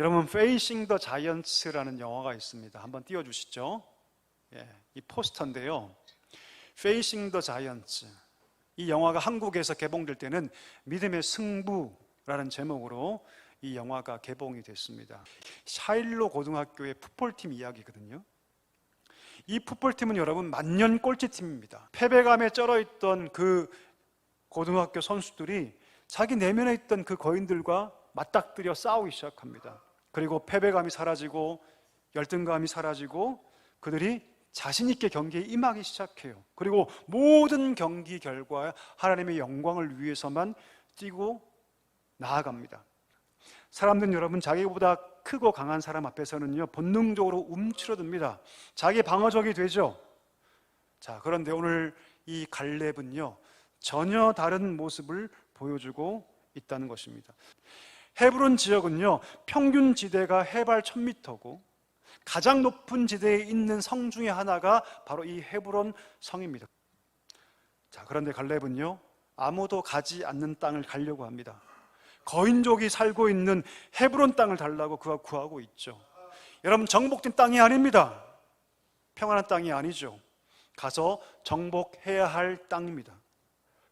여러분 Facing the Giants라는 영화가 있습니다. 한번 띄워 주시죠. 예, 이 포스터인데요. Facing the Giants. 이 영화가 한국에서 개봉될 때는 믿음의 승부라는 제목으로 이 영화가 개봉이 됐습니다. 샤일로 고등학교의 풋볼팀 이야기거든요. 이 풋볼팀은 여러분 만년 꼴찌팀입니다. 패배감에 쩔어 있던 그 고등학교 선수들이 자기 내면에 있던 그 거인들과 맞닥뜨려 싸우기 시작합니다. 그리고 패배감이 사라지고 열등감이 사라지고 그들이 자신 있게 경기에 임하기 시작해요. 그리고 모든 경기 결과 하나님의 영광을 위해서만 뛰고 나아갑니다. 사람들은 여러분 자기보다 크고 강한 사람 앞에서는요 본능적으로 움츠러듭니다. 자기 방어적이 되죠. 자 그런데 오늘 이 갈렙은요 전혀 다른 모습을 보여주고 있다는 것입니다. 헤브론 지역은요 평균 지대가 해발 1000m고 가장 높은 지대에 있는 성 중에 하나가 바로 이 헤브론 성입니다. 자 그런데 갈렙은요 아무도 가지 않는 땅을 가려고 합니다. 거인족이 살고 있는 헤브론 땅을 달라고 그가 구하고 있죠. 여러분 정복된 땅이 아닙니다. 평안한 땅이 아니죠. 가서 정복해야 할 땅입니다.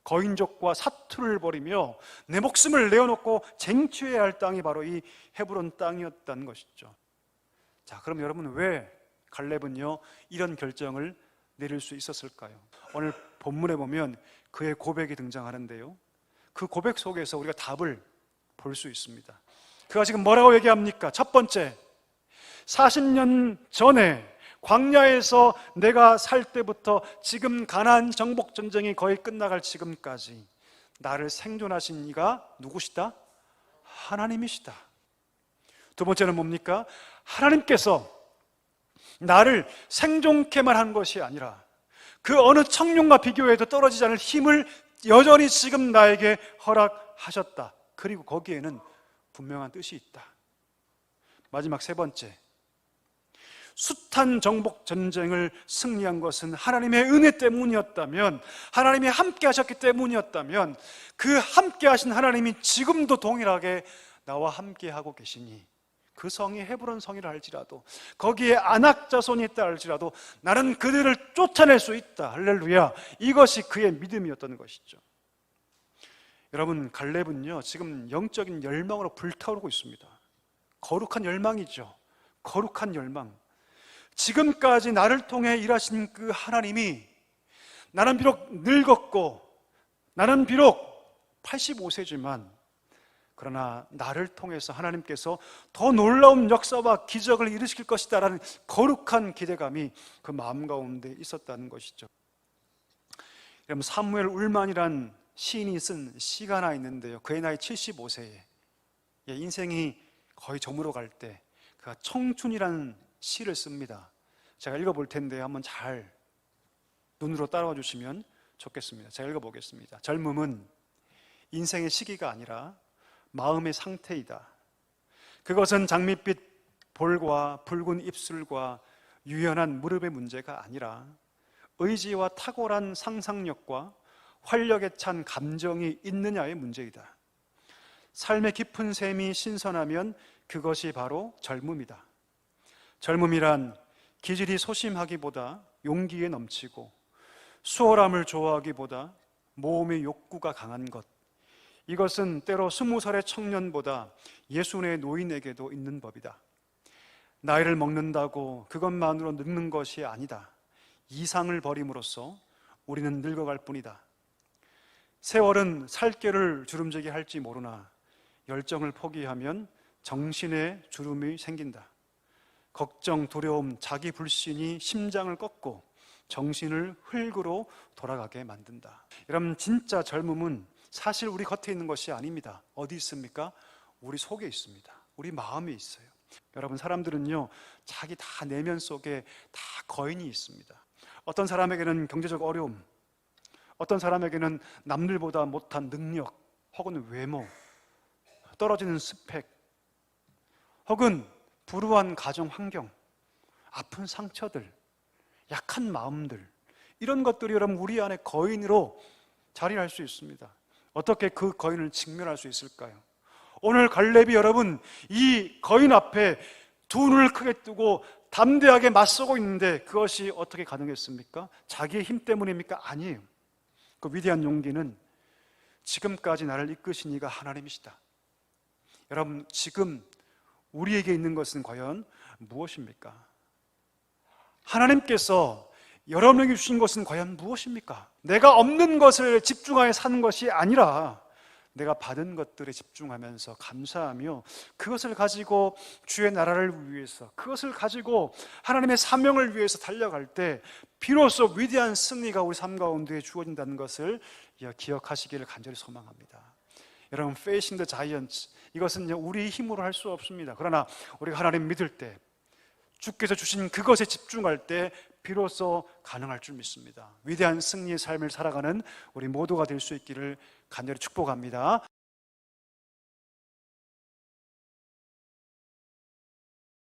거인족과 사투를 벌이며 내 목숨을 내어놓고 쟁취해야 할 땅이 바로 이 헤브론 땅이었다는 것이죠. 자, 그럼 여러분 왜 갈렙은요 이런 결정을 내릴 수 있었을까요? 오늘 본문에 보면 그의 고백이 등장하는데요. 그 고백 속에서 우리가 답을 볼 수 있습니다. 그가 지금 뭐라고 얘기합니까? 첫 번째, 40년 전에 광야에서 내가 살 때부터 지금 가나안 정복 전쟁이 거의 끝나갈 지금까지 나를 생존하신 이가 누구시다? 하나님이시다. 두 번째는 뭡니까? 하나님께서 나를 생존케만 한 것이 아니라 그 어느 청룡과 비교해도 떨어지지 않을 힘을 여전히 지금 나에게 허락하셨다. 그리고 거기에는 분명한 뜻이 있다. 마지막 세 번째. 숱한 정복 전쟁을 승리한 것은 하나님의 은혜 때문이었다면, 하나님이 함께 하셨기 때문이었다면, 그 함께 하신 하나님이 지금도 동일하게 나와 함께 하고 계시니, 그 성이 헤브론 성이라 할지라도, 거기에 안악 자손이 있다 할지라도, 나는 그들을 쫓아낼 수 있다. 할렐루야. 이것이 그의 믿음이었던 것이죠. 여러분, 갈렙은요, 지금 영적인 열망으로 불타오르고 있습니다. 거룩한 열망이죠. 거룩한 열망. 지금까지 나를 통해 일하신 그 하나님이 나는 비록 늙었고 나는 비록 85세지만 그러나 나를 통해서 하나님께서 더 놀라운 역사와 기적을 일으킬 것이다라는 거룩한 기대감이 그 마음 가운데 있었다는 것이죠. 여러분 사무엘 울만이란 시인이 쓴 시가 하나 있는데요. 그의 나이 75세에 인생이 거의 저물어 갈 때 그가 청춘이라는 시를 씁니다. 제가 읽어볼 텐데 한번 잘 눈으로 따라와 주시면 좋겠습니다. 제가 읽어보겠습니다. 젊음은 인생의 시기가 아니라 마음의 상태이다. 그것은 장밋빛 볼과 붉은 입술과 유연한 무릎의 문제가 아니라 의지와 탁월한 상상력과 활력에 찬 감정이 있느냐의 문제이다. 삶의 깊은 셈이 신선하면 그것이 바로 젊음이다. 젊음이란 기질이 소심하기보다 용기에 넘치고 수월함을 좋아하기보다 모험의 욕구가 강한 것. 이것은 때로 스무 살의 청년보다 예순의 노인에게도 있는 법이다. 나이를 먹는다고 그것만으로 늙는 것이 아니다. 이상을 버림으로써 우리는 늙어갈 뿐이다. 세월은 살결을 주름지게 할지 모르나 열정을 포기하면 정신의 주름이 생긴다. 걱정, 두려움, 자기 불신이 심장을 꺾고 정신을 흙으로 돌아가게 만든다. 여러분, 진짜 젊음은 사실 우리 겉에 있는 것이 아닙니다. 어디 있습니까? 우리 속에 있습니다. 우리 마음에 있어요. 여러분, 사람들은요, 자기 다 내면 속에 다 거인이 있습니다. 어떤 사람에게는 경제적 어려움, 어떤 사람에게는 남들보다 못한 능력, 혹은 외모, 떨어지는 스펙, 혹은 불우한 가정 환경, 아픈 상처들, 약한 마음들, 이런 것들이 여러분 우리 안에 거인으로 자리할 수 있습니다. 어떻게 그 거인을 직면할 수 있을까요? 오늘 갈렙이 여러분 이 거인 앞에 두 눈을 크게 뜨고 담대하게 맞서고 있는데 그것이 어떻게 가능했습니까? 자기의 힘 때문입니까? 아니에요. 그 위대한 용기는 지금까지 나를 이끄신 이가 하나님이시다. 여러분, 지금 우리에게 있는 것은 과연 무엇입니까? 하나님께서 여러분에게 주신 것은 과연 무엇입니까? 내가 없는 것을 집중하여 사는 것이 아니라 내가 받은 것들에 집중하면서 감사하며 그것을 가지고 주의 나라를 위해서 그것을 가지고 하나님의 사명을 위해서 달려갈 때 비로소 위대한 승리가 우리 삶 가운데 주어진다는 것을 기억하시기를 간절히 소망합니다. 여러분, facing the giants 이것은 우리 힘으로 할 수 없습니다. 그러나 우리가 하나님 믿을 때 주께서 주신 그것에 집중할 때 비로소 가능할 줄 믿습니다. 위대한 승리의 삶을 살아가는 우리 모두가 될 수 있기를 간절히 축복합니다.